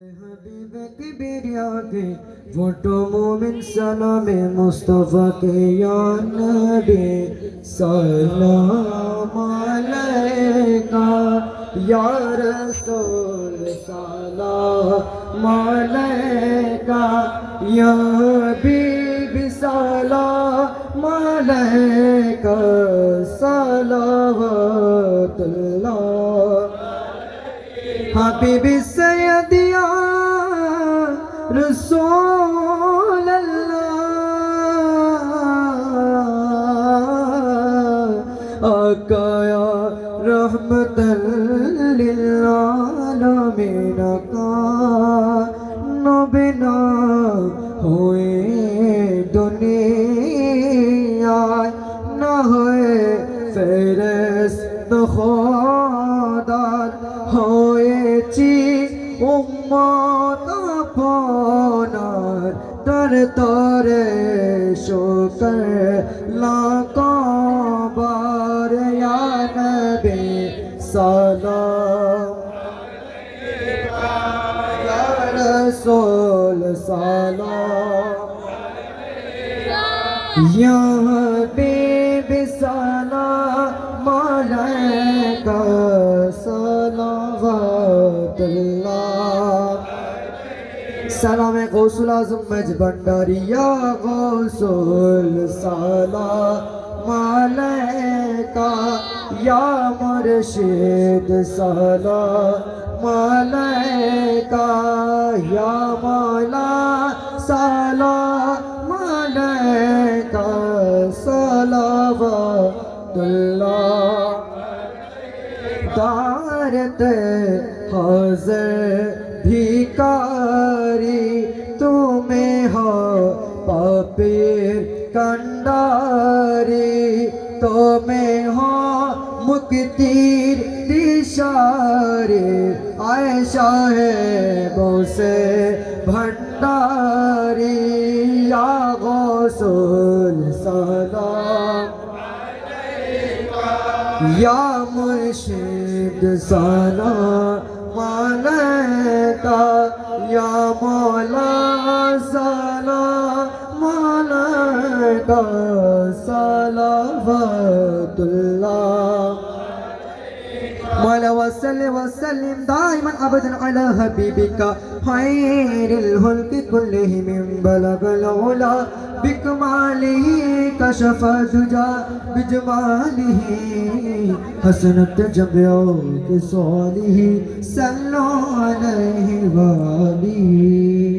حبیب کبریا کے فوٹو مومن سلام مصطفیٰ کے یا نبی، سلام علیکہ، یا رسول، سلام علیکہ، یا حبیب، سلام علیکہ، صلوات اللہ حبیبی দিয়া রসোল আকায়া রহমতল লিলালামিন নবিনা হয়ে দুনিয়ায় না হয়ে ফেরেস খোদার হয়েছি। امت اپنا در تار شکر لاکھوں بار یا سلام یا رسول سلام یا سلام اللہ سلام غوث العظم مج بنداری یا غوث السلام علیکہ یا مرشد سلام علیکہ یا مولا سلام علیکہ صلوات اللہ دارت حاضر بھیکاری تمہیں ہو پپیر کنڈاری تمہیں ہو مکتیر دشاری عائشہ ہے بوسے بھنڈاری، یا غسول سلام یا مرشد سلام علیکہ یا مولا سلام علیکہ صلوات اللہ. مولا وسلم وسلم دائما ابدا على حبيبك خير الخلق كلهم بلغ العلا بكماله کشف دجا بجمالی حسنت جمعو کے سولی صلو علیہ والی